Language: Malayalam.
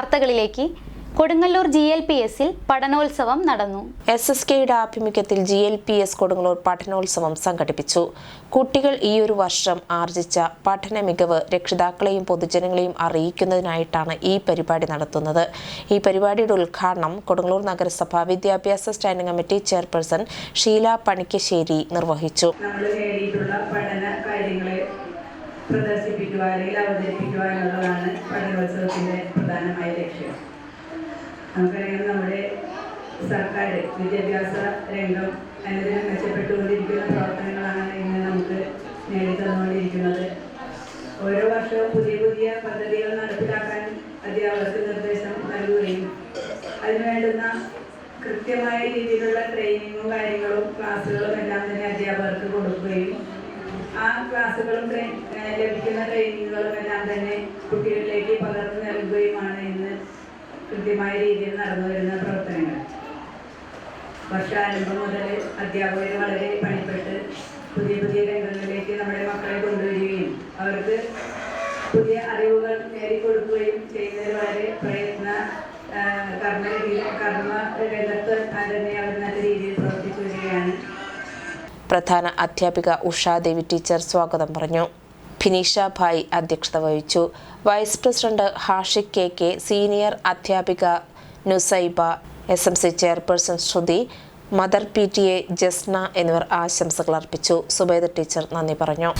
വാർത്തകളിലേക്ക് കൊടുങ്ങല്ലൂർ ജി എൽ പി എസിൽ പഠനോത്സവം നടന്നു. എസ് എസ് കെയുടെ ആഭിമുഖ്യത്തിൽ G L P S Kodungallur പഠനോത്സവം സംഘടിപ്പിച്ചു. കുട്ടികൾ ഈ ഒരു വർഷം ആർജിച്ച പഠന മികവ് രക്ഷിതാക്കളെയും പൊതുജനങ്ങളെയും അറിയിക്കുന്നതിനായിട്ടാണ് ഈ പരിപാടി നടത്തുന്നത്. ഈ പരിപാടിയുടെ ഉദ്ഘാടനം കൊടുങ്ങല്ലൂർ നഗരസഭ വിദ്യാഭ്യാസ standing committee chairperson Sheela Panikkassery നിർവഹിച്ചു. നമ്മൾ നേടിയിട്ടുള്ള പഠന കാര്യങ്ങളെ പ്രദർശിപ്പിക്കുക അല്ലെങ്കിൽ അവതരിപ്പിക്കുക എന്നുള്ളതാണ് പഠനോത്സവത്തിന്റെ പ്രധാനമായ ലക്ഷ്യം. നമുക്കറിയാം നമ്മുടെ സർക്കാർ വിദ്യാഭ്യാസ രംഗം അനുദിനം മെച്ചപ്പെട്ടുകൊണ്ടിരിക്കുന്ന പ്രവർത്തനങ്ങളാണ് ഇന്ന് നമുക്ക് നേടിത്തന്നുകൊണ്ടിരിക്കുന്നത്. ഓരോ വർഷവും പുതിയ പുതിയ പദ്ധതികൾ നടപ്പിലാക്കാൻ അധ്യാപകർക്ക് നിർദ്ദേശം നൽകുകയും അതിനുവേണ്ടുന്ന കൃത്യമായ രീതിയിലുള്ള ട്രെയിനിങ്ങും കാര്യങ്ങളും ക്ലാസ്സുകളും എല്ലാം തന്നെ അധ്യാപകർക്ക് കൊടുക്കുകയും ആ ക്ലാസ്സുകളും ലഭിക്കുന്ന ട്രെയിനിങ്ങുകളും എല്ലാം തന്നെ കുട്ടികളിലേക്ക് പകർന്നു നൽകുകയുമാണ് ഇന്ന് കൃത്യമായ രീതിയിൽ നടന്നു വരുന്ന പ്രവർത്തനങ്ങൾ. വർഷാരംഭം മുതൽ അധ്യാപകർ വളരെ പണിപ്പെട്ട് പുതിയ പുതിയ രംഗങ്ങളിലേക്ക് നമ്മുടെ മക്കളെ കൊണ്ടുവരികയും അവർക്ക് പുതിയ അറിവുകൾ നേടിക്കൊടുക്കുകയും ചെയ്യുന്നതിൽ വളരെ പ്രയത്ന കർമ്മ കർമ്മ രംഗത്ത് തന്നെ പ്രധാന അധ്യാപിക ഉഷാദേവി ടീച്ചർ സ്വാഗതം പറഞ്ഞു. ഫിനീഷ ഭായ് അധ്യക്ഷത വഹിച്ചു. Vice president Hashik K K senior അധ്യാപിക Nusaiba S M C chairperson Shruthi mother P T A Jasna എന്നിവർ ആശംസകൾ അർപ്പിച്ചു. സുബൈദ ടീച്ചർ നന്ദി പറഞ്ഞു.